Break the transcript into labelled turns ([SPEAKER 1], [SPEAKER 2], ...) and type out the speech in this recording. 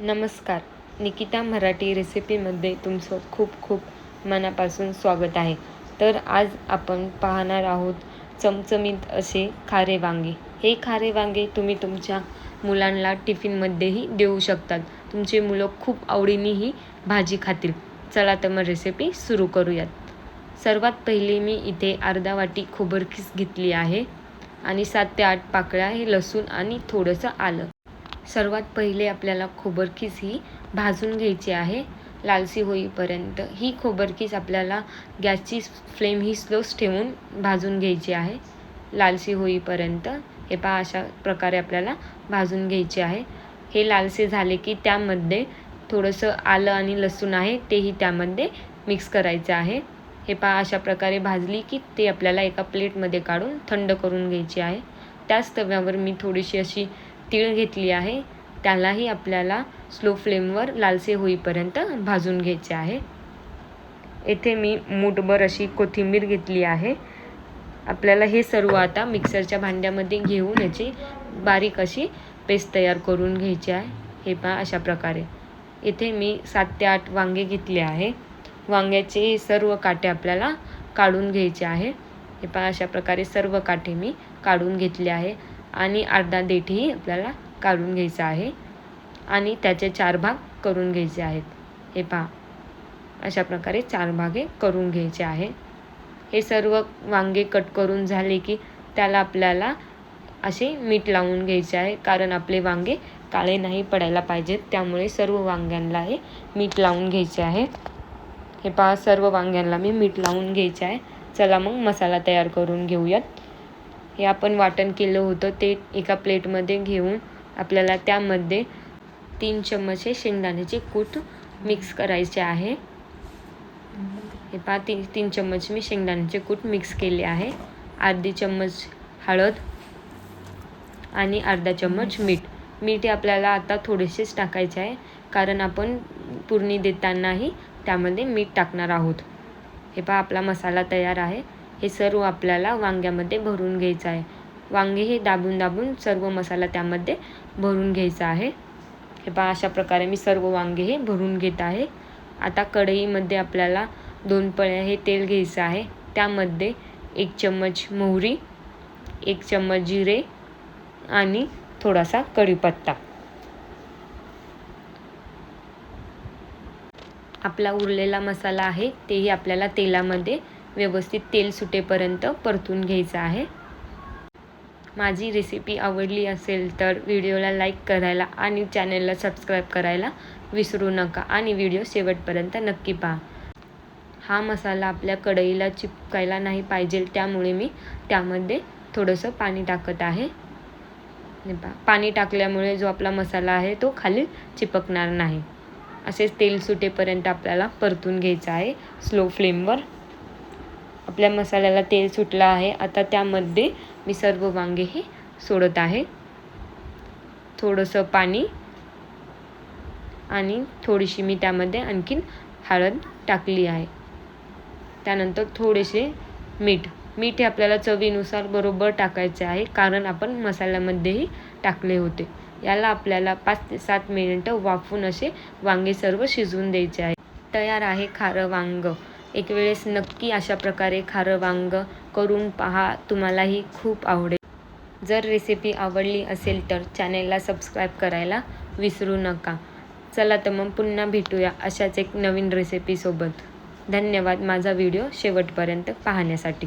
[SPEAKER 1] नमस्कार. निकिता मराठी रेसिपीमध्ये तुमचं खूप खूप मनापासून स्वागत आहे. तर आज आपण पाहणार आहोत चमचमीत असे खारे वांगे. हे खारे वांगे तुम्ही तुमच्या मुलांना टिफिनमध्येही देऊ शकतात. तुमचे मुलं खूप आवडीने ही भाजी खातील. चला तर मग रेसिपी सुरू करूयात. सर्वात पहिली मी इथे अर्धा वाटी खोबरकीस घेतली आहे आणि सात ते आठ पाकळ्या हे लसूण आणि थोडंसं आलं. सर्वात पहिले आपल्याला खोबरकीस ही भाजून घ्यायची आहे. लालसी होईपर्यंत ही खोबरकीस आपल्याला गॅसची फ्लेम ही स्लोच ठेवून भाजून घ्यायची आहे. लालसी होईपर्यंत हे पहा अशा प्रकारे आपल्याला भाजून घ्यायचे आहे. हे लालसे झाले की त्यामध्ये थोडंसं आलं आणि लसूण आहे तेही त्यामध्ये मिक्स करायचं आहे. हे पहा अशा प्रकारे भाजली की ते आपल्याला एका प्लेटमध्ये काढून थंड करून घ्यायची आहे. त्याच तव्यावर मी थोडीशी अशी तीळ घेतली आहे. त्यालाही आपल्याला स्लो फ्लेमवर लालसे होईपर्यंत भाजून घ्यायचे आहे. येथे मी मूठभर अशी कोथिंबीर घेतली आहे. आपल्याला हे सर्व आता मिक्सरच्या भांड्यामध्ये घेऊन याची बारीक अशी पेस्ट तयार करून घ्यायची आहे. हे पहा अशा प्रकारे. इथे मी सात ते आठ वांगे घेतले आहे. वांग्याचे सर्व काटे आपल्याला काढून घ्यायचे आहे. हे पहा अशा प्रकारे सर्व काटे मी काढून घेतले आहे. आणि अर्धा देठही आपल्याला काढून घ्यायचा आहे. आणि त्याचे चार भाग करून घ्यायचे आहेत. हे पहा. अशा प्रकारे चार भागे करून घ्यायचे आहे. हे सर्व वांगे कट करून झाले की त्याला आपल्याला असे मीठ लावून घ्यायचे आहे. कारण आपले वांगे काळे नाही पडायला पाहिजेत. त्यामुळे सर्व वांग्यांना हे मीठ लावून घ्यायचे आहे. हे पहा सर्व वांग्यांना मी मीठ लावून घ्यायचे आहे. चला मग मसाला तयार करून घेऊयात. हे आपण वाटण केलं होतं ते एका प्लेटमध्ये घेऊन आपल्याला त्यामध्ये तीन चम्मच हे शेंगदाण्याचे कूट मिक्स करायचे आहे. हे पहा तीन तीन चम्मच मी शेंगदाण्याचे कूट मिक्स केले आहे. अर्धी चम्मच हळद आणि अर्धा चम्मच मीठ. मीठ हे आपल्याला आता थोडेसेच टाकायचे आहे कारण आपण पुरणी देतानाही त्यामध्ये मीठ टाकणार आहोत. हे पहा आपला मसाला तयार आहे. हे सर्व आपल्याला वांग्यामध्ये भरून घ्यायचं आहे. वांगे हे दाबून दाबून सर्व मसाला त्यामध्ये भरून घ्यायचा आहे. हे पहा अशा प्रकारे मी सर्व वांगे हे भरून घेत आहे. आता कढईमध्ये आपल्याला दोन पळ्या हे तेल घ्यायचं आहे. त्यामध्ये एक चम्मच मोहरी एक चम्मच जिरे आणि थोडासा कढीपत्ता. आपला उरलेला मसाला आहे तेही आपल्याला तेलामध्ये व्यवस्थित तेल सुटेपर्यंत परतून घ्यायचं आहे. माझी रेसिपी आवडली असेल तर व्हिडिओला लाईक करायला आणि चॅनलला सबस्क्राईब करायला विसरू नका आणि व्हिडिओ शेवटपर्यंत नक्की पहा. हा मसाला आपल्या कढईला चिपकायला नाही पाहिजे त्यामुळे मी त्यामध्ये थोडंसं पाणी टाकत आहे. पाणी टाकल्यामुळे जो आपला मसाला आहे तो खाली चिपकणार नाही. असेच तेल सुटेपर्यंत आपल्याला परतून घ्यायचं आहे स्लो फ्लेमवर आपल्या मसाल्याला तेल सुटलं आहे. आता त्यामध्ये मी सर्व वांगे हे सोडत आहे. थोडंसं पाणी आणि थोडीशी मी त्यामध्ये आणखीन हळद टाकली आहे. त्यानंतर थोडेसे मीठ. मीठ हे आपल्याला चवीनुसार बरोबर टाकायचे आहे कारण आपण मसाल्यामध्येही टाकले होते. याला आपल्याला पाच ते सात मिनिटं वाफवून असे वांगे सर्व शिजवून द्यायचे आहे. तयार आहे खारं वांगं. एक वेळेस नक्की अशा प्रकारे खारं वांग करून पहा. तुम्हालाही खूप आवडेल. जर रेसिपी आवडली असेल तर चॅनेलला सबस्क्राईब करायला विसरू नका. चला तर मग पुन्हा भेटूया अशाच एक नवीन रेसिपीसोबत धन्यवाद माझा व्हिडिओ शेवटपर्यंत पाहण्यासाठी.